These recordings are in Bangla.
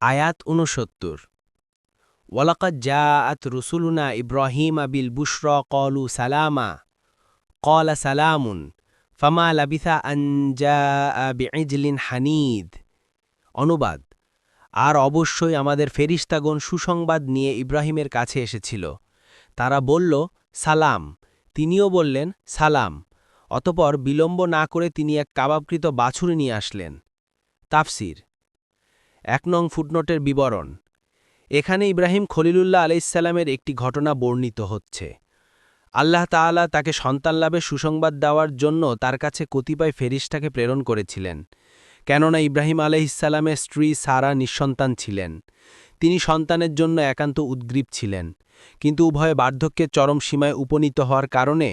আয়াত উনসত্তর ওয়ালাকাত জাআত রুসুলুনা ইব্রাহিম আবিল বুশর কলু সালামা কলা সালামুন, ফামা লাবিথা আনজা বিজলিন হানিদ। অনুবাদ, আর অবশ্যই আমাদের ফেরিস্তাগণ সুসংবাদ নিয়ে ইব্রাহিমের কাছে এসেছিল। তারা বলল, সালাম। তিনিও বললেন, সালাম। অতপর বিলম্ব না করে তিনি এক কাবাবকৃত বাছুর নিয়ে আসলেন। তাফসির এক নং ফুটনোটের বিবরণ। এখানে ইব্রাহিম খলিলুল্লাহ আলাইসাল্লামের একটি ঘটনা বর্ণিত হচ্ছে। আল্লাহ তাআলা তাকে সন্তান লাভের সুসংবাদ দেওয়ার জন্য তার কাছে কতিপয় ফেরিস্টাকে প্রেরণ করেছিলেন, কেননা ইব্রাহিম আলাইসাল্লামের স্ত্রী সারা নিঃসন্তান ছিলেন। তিনি সন্তানের জন্য একান্ত উদ্গ্রীব ছিলেন, কিন্তু উভয়ে বার্ধক্যের চরম সীমায় উপনীত হওয়ার কারণে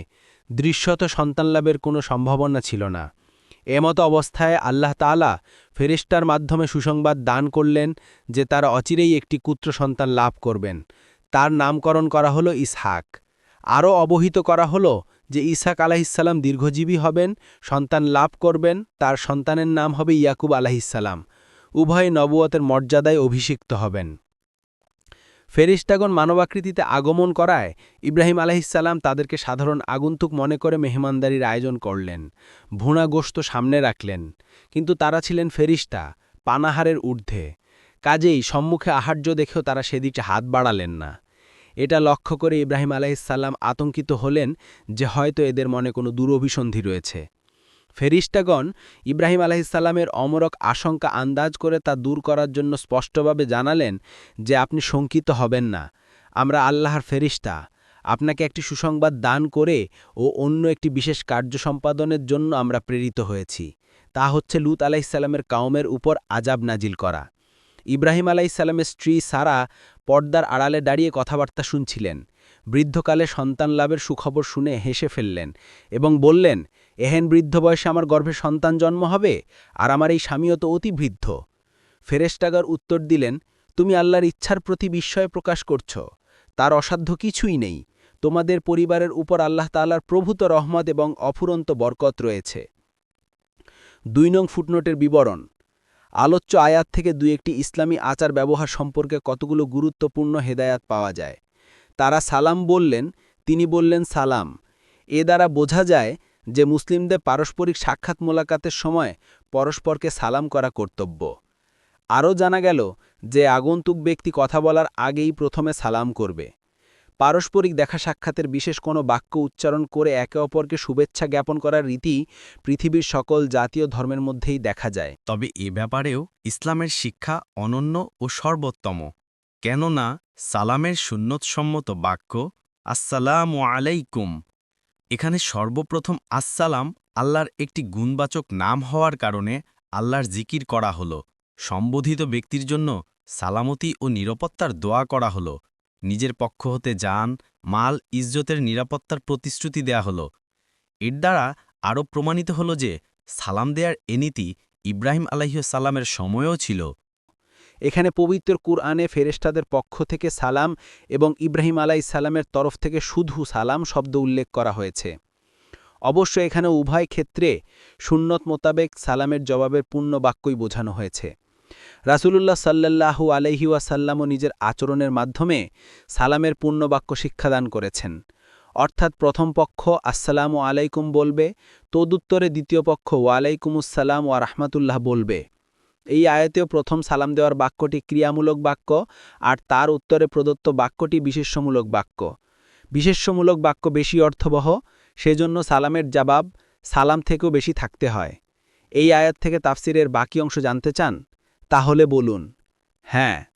দৃশ্যত সন্তান লাভের কোনো সম্ভাবনা ছিল না। এমতো অবস্থায় আল্লাহ তালা ফেরিস্টার মাধ্যমে সুসংবাদ দান করলেন যে তারা অচিরেই একটি কুত্র সন্তান লাভ করবেন। তার নামকরণ করা হলো ইসহাক। আরও অবহিত করা হলো যে ইসাক আলাহিসাল্লাম দীর্ঘজীবী হবেন, সন্তান লাভ করবেন, তার সন্তানের নাম হবে ইয়াকুব আলাহিসাল্লাম উভয় নবুয়তের মর্যাদায় অভিষিক্ত হবেন। ফেরিস্টাগণ মানবাকৃতিতে আগমন করায় ইব্রাহিম আলাহিসাল্লাম তাদেরকে সাধারণ আগন্তুক মনে করে মেহমানদারির আয়োজন করলেন, ভুনা গোস্ত সামনে রাখলেন। কিন্তু তারা ছিলেন ফেরিস্তা, পানাহারের ঊর্ধ্বে। কাজেই সম্মুখে আহার্য দেখেও তারা সেদিকে হাত বাড়ালেন না। এটা লক্ষ্য করে ইব্রাহিম আলাহিসাল্লাম আতঙ্কিত হলেন যে হয়তো এদের মনে কোনো দুরভিসন্ধি রয়েছে। ফেরিস্টাগণ ইব্রাহিম আলাহিসাল্লামের অমরক আশঙ্কা আন্দাজ করে তা দূর করার জন্য স্পষ্টভাবে জানালেন যে আপনি শঙ্কিত হবেন না। আমরা আল্লাহর ফেরিস্তা। আপনাকে একটি সুসংবাদ দান করে ও অন্য একটি বিশেষ কার্য সম্পাদনের জন্য আমরা প্রেরিত হয়েছি। তা হচ্ছে লুত আলাইসাল্লামের কাউমের উপর আজাব নাজিল করা। ইব্রাহিম আলাইসাল্লামের স্ত্রী সারা পর্দার আড়ালে দাঁড়িয়ে কথাবার্তা শুনছিলেন। বৃদ্ধকালে সন্তান লাভের সুখবর শুনে হেসে ফেললেন এবং বললেন এহেন বৃদ্ধ বয়সে আমার গর্ভে সন্তান জন্ম হবে? আর আমার এই স্বামীও তো অতি বৃদ্ধ। ফেরেস্টাগার উত্তর দিলেন, তুমি আল্লাহর ইচ্ছার প্রতি বিস্ময় প্রকাশ করছ। তার অসাধ্য কিছুই নেই। তোমাদের পরিবারের উপর আল্লাহ তাল্লার প্রভূত রহমত এবং অফুরন্ত বরকত রয়েছে। দুই নং ফুটনোটের বিবরণ। আলোচ্য আয়াত থেকে দুই একটি ইসলামী আচার ব্যবহার সম্পর্কে কতগুলো গুরুত্বপূর্ণ হেদায়াত পাওয়া যায়? তারা সালাম বললেন, তিনি বললেন, সালাম। এ দ্বারা বোঝা যায় যে মুসলিমদের পারস্পরিক সাক্ষাৎ মোলাকাতের সময় পরস্পরকে সালাম করা কর্তব্য। আরও জানা গেল যে আগন্তুক ব্যক্তি কথা বলার আগেই প্রথমে সালাম করবে। পারস্পরিক দেখা সাক্ষাতের বিশেষ কোনো বাক্য উচ্চারণ করে একে অপরকে শুভেচ্ছা জ্ঞাপন করার রীতি পৃথিবীর সকল জাতীয় ধর্মের মধ্যেই দেখা যায়। তবে এ ব্যাপারেও ইসলামের শিক্ষা অনন্য ও সর্বোত্তম। কেননা সালামের সুন্নতসম্মত বাক্য, আসসালামু আলাইকুম এখানে সর্বপ্রথম আসসালাম, আল্লাহর একটি গুণবাচক নাম হওয়ার কারণে আল্লাহর জিকির করা হল। সম্বোধিত ব্যক্তির জন্য সালামতি ও নিরাপত্তার দোয়া করা হল। নিজের পক্ষ হতে যান, মাল, ইজ্জতের নিরাপত্তার প্রতিশ্রুতি দেয়া হল। এর দ্বারা আরও প্রমাণিত হল যে সালাম দেয়ার এনীতি ইব্রাহিম আলাইসাল্লামের সময়ও ছিল। এখানে পবিত্র কুরআনে ফেরেস্তাদের পক্ষ থেকে সালাম এবং ইব্রাহিম আলাই সালামের তরফ থেকে শুধু সালাম শব্দ উল্লেখ করা হয়েছে। অবশ্য এখানে উভয় ক্ষেত্রে সুন্নত মোতাবেক সালামের জবাবের পূর্ণ বাক্যই বোঝানো হয়েছে। রাসুলুল্লাহ সাল্লাহু আলহি ওয়াসাল্লামও নিজের আচরণের মাধ্যমে সালামের পূর্ণবাক্য শিক্ষাদান করেছেন। অর্থাৎ প্রথম পক্ষ আসসালামু আলাইকুম বলবে, তদুত্তরে দ্বিতীয় পক্ষ ওয়ালাইকুমুসাল্লাম ওয়া রাহমাতুল্লাহ বলবে। এই আয়তেও প্রথম সালাম দেওয়ার বাক্যটি ক্রিয়ামূলক বাক্য আর তার উত্তরে প্রদত্ত বাক্যটি বিশেষ্যমূলক বাক্য। বিশেষ্যমূলক বাক্য বেশি অর্থবহ, সেজন্য সালামের জবাব সালাম থেকেও বেশি থাকতে হয়। এই আয়াত থেকে তাফসিরের বাকি অংশ জানতে চান? তাহলে বলুন হ্যাঁ।